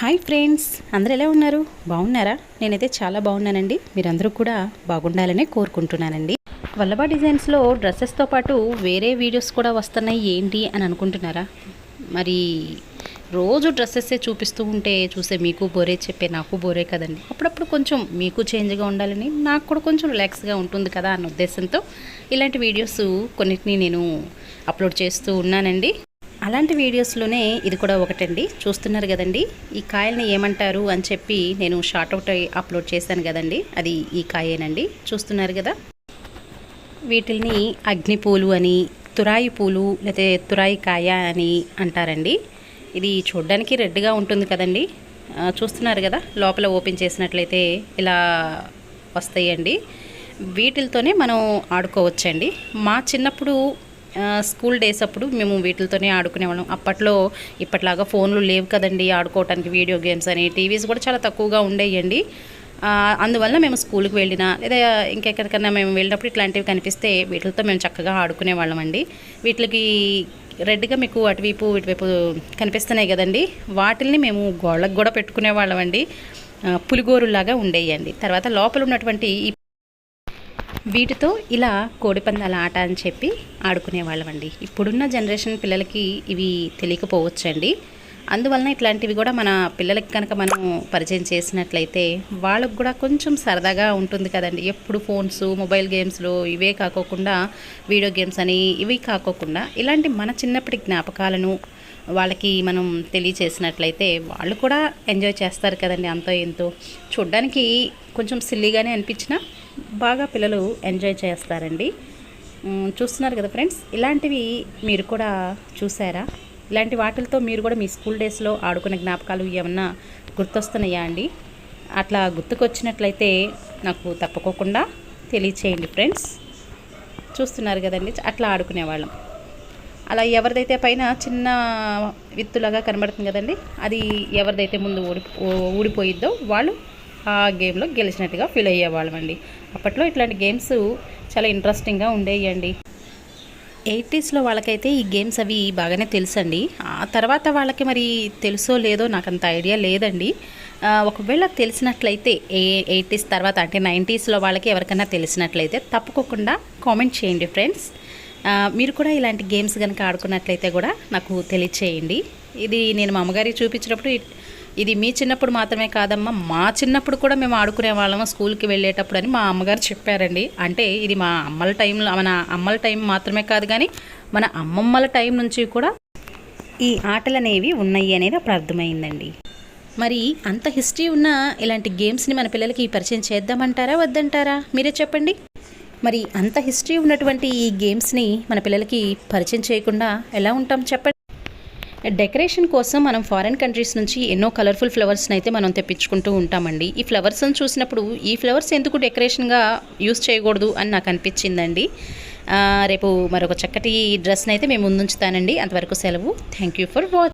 Hi friends అందరు ఎలా ఉన్నారు? బాగున్నారా? నేనైతే చాలా బాగున్నానండి. మీరందరూ కూడా బాగుండాలని కోరుకుంటున్నానండి. వల్లభా డిజైన్స్లో డ్రెస్సెస్తో పాటు వేరే వీడియోస్ కూడా వస్తున్నాయి ఏంటి అని అనుకుంటున్నారా? మరి రోజు డ్రెస్సెస్సే చూపిస్తూ ఉంటే చూసే మీకు బోరే చెప్పే నాకు బోరే కదండి. అప్పుడప్పుడు కొంచెం మీకు చేంజ్గా ఉండాలని నాకు కూడా కొంచెం రిలాక్స్గా ఉంటుంది కదా అన్న ఉద్దేశంతో ఇలాంటి వీడియోస్ కొన్నిటిని నేను అప్లోడ్ చేస్తూ ఉన్నానండి. అలాంటి వీడియోస్లోనే ఇది కూడా ఒకటండి. చూస్తున్నారు కదండి. ఈ కాయల్ని ఏమంటారు అని చెప్పి నేను షార్ట్ అవుట్ అప్లోడ్ చేశాను కదండి. అది ఈ కాయేనండి. చూస్తున్నారు కదా. వీటిల్ని అగ్నిపూలు అని తురాయి పూలు లేకపోతే తురాయి కాయ అని అంటారండి. ఇది చూడడానికి రెడ్గా ఉంటుంది కదండి. చూస్తున్నారు కదా. లోపల ఓపెన్ చేసినట్లయితే ఇలా వస్తాయండి. వీటితోనే మనం ఆడుకోవచ్చండి. మా చిన్నప్పుడు స్కూల్ డేస్ అప్పుడు మేము వీటితోనే ఆడుకునేవాళ్ళం. అప్పట్లో ఇప్పట్లాగా ఫోన్లు లేవు కదండి ఆడుకోవటానికి వీడియో గేమ్స్ అని టీవీస్ కూడా చాలా తక్కువగా ఉండేయండి. అందువల్ల మేము స్కూల్కి వెళ్ళినా లేదా ఇంకెక్కడికన్నా మేము వెళ్ళినప్పుడు ఇట్లాంటివి కనిపిస్తే వీటితో మేము చక్కగా ఆడుకునేవాళ్ళం అండి వీటికి రెడ్గా మీకు అటువైపు ఇటువైపు కనిపిస్తున్నాయి కదండి. వాటిల్ని మేము గోళ్ళకు కూడా పెట్టుకునేవాళ్ళం అండి పులిగోరులాగా ఉండేయండి. తర్వాత లోపల ఉన్నటువంటి ఈ వీటితో ఇలా కోడిపందాల ఆట అని చెప్పి ఆడుకునేవాళ్ళం అండి ఇప్పుడున్న జనరేషన్ పిల్లలకి ఇవి తెలియకపోవచ్చండి. అందువలన ఇట్లాంటివి కూడా మన పిల్లలకి కనుక మనం పరిచయం చేసినట్లయితే వాళ్ళకు కూడా కొంచెం సరదాగా ఉంటుంది కదండి. ఎప్పుడు ఫోన్స్ మొబైల్ గేమ్స్లో ఇవే కాకోకుండా వీడియో గేమ్స్ అని ఇవి కాకోకుండా ఇలాంటి మన చిన్నప్పటి జ్ఞాపకాలను వాళ్ళకి మనం తెలియచేసినట్లయితే వాళ్ళు కూడా ఎంజాయ్ చేస్తారు కదండి అంతో ఎంతో. చూడ్డానికి కొంచెం సిల్లీగానే అనిపించినా బాగా పిల్లలు ఎంజాయ్ చేస్తారండి. చూస్తున్నారు కదా ఫ్రెండ్స్ ఇలాంటివి మీరు కూడా చూసారా? ఇలాంటి వాటిలతో మీరు కూడా మీ స్కూల్ డేస్లో ఆడుకునే జ్ఞాపకాలు ఏమన్నా గుర్తొస్తున్నాయా అండి? అట్లా గుర్తుకొచ్చినట్లయితే నాకు తప్పకోకుండా తెలియచేయండి ఫ్రెండ్స్. చూస్తున్నారు కదండి అట్లా ఆడుకునేవాళ్ళం అలా ఎవరిదైతే పైన చిన్న విత్తులాగా కనబడుతుంది కదండి అది ఎవరిదైతే ముందు ఊడి ఊడిపోయిద్దో వాళ్ళు ఆ గేమ్లో గెలిచినట్టుగా ఫీల్ అయ్యేవాళ్ళం అండి అప్పట్లో ఇట్లాంటి గేమ్స్ చాలా ఇంట్రెస్టింగ్గా ఉండేయండి. ఎయిటీస్లో వాళ్ళకైతే ఈ గేమ్స్ అవి బాగానే తెలుసండి. ఆ తర్వాత వాళ్ళకి మరి తెలుసో లేదో నాకు అంత ఐడియా లేదండి. ఒకవేళ తెలిసినట్లయితే ఏ ఎయిటీస్ తర్వాత అంటే నైంటీస్లో వాళ్ళకి ఎవరికైనా తెలిసినట్లయితే తప్పకుండా కామెంట్ చేయండి ఫ్రెండ్స్. మీరు కూడా ఇలాంటి గేమ్స్ కనుక ఆడుకున్నట్లయితే కూడా నాకు తెలియచేయండి. ఇది నేను మా అమ్మగారికి చూపించినప్పుడు ఇది మీ చిన్నప్పుడు మాత్రమే కాదమ్మా మా చిన్నప్పుడు కూడా మేము ఆడుకునే వాళ్ళము స్కూల్కి వెళ్ళేటప్పుడు అని మా అమ్మగారు చెప్పారండి. అంటే ఇది మా అమ్మల టైంలో మన అమ్మల టైం మాత్రమే కాదు కానీ మన అమ్మమ్మల టైం నుంచి కూడా ఈ ఆటలు అనేవి ఉన్నాయి అనేది అప్పుడు అర్థమైందండి. మరి అంత హిస్టరీ ఉన్న ఇలాంటి గేమ్స్ని మన పిల్లలకి పరిచయం చేద్దామంటారా వద్దంటారా? మీరే చెప్పండి. మరి అంత హిస్టరీ ఉన్నటువంటి ఈ గేమ్స్ని మన పిల్లలకి పరిచయం చేయకుండా ఎలా ఉంటాం చెప్పండి. డెకరేషన్ కోసం మనం ఫారెన్ కంట్రీస్ నుంచి ఎన్నో కలర్ఫుల్ ఫ్లవర్స్ని అయితే మనం తెప్పించుకుంటూ ఉంటామండి. ఈ ఫ్లవర్స్ని చూసినప్పుడు ఈ ఫ్లవర్స్ ఎందుకు డెకరేషన్గా యూస్ చేయకూడదు అని నాకు అనిపించిందండి. రేపు మరొక చక్కటి డ్రెస్ని అయితే మేము ముందుంచుతానండి. అంతవరకు సెలవు. Thank you for watch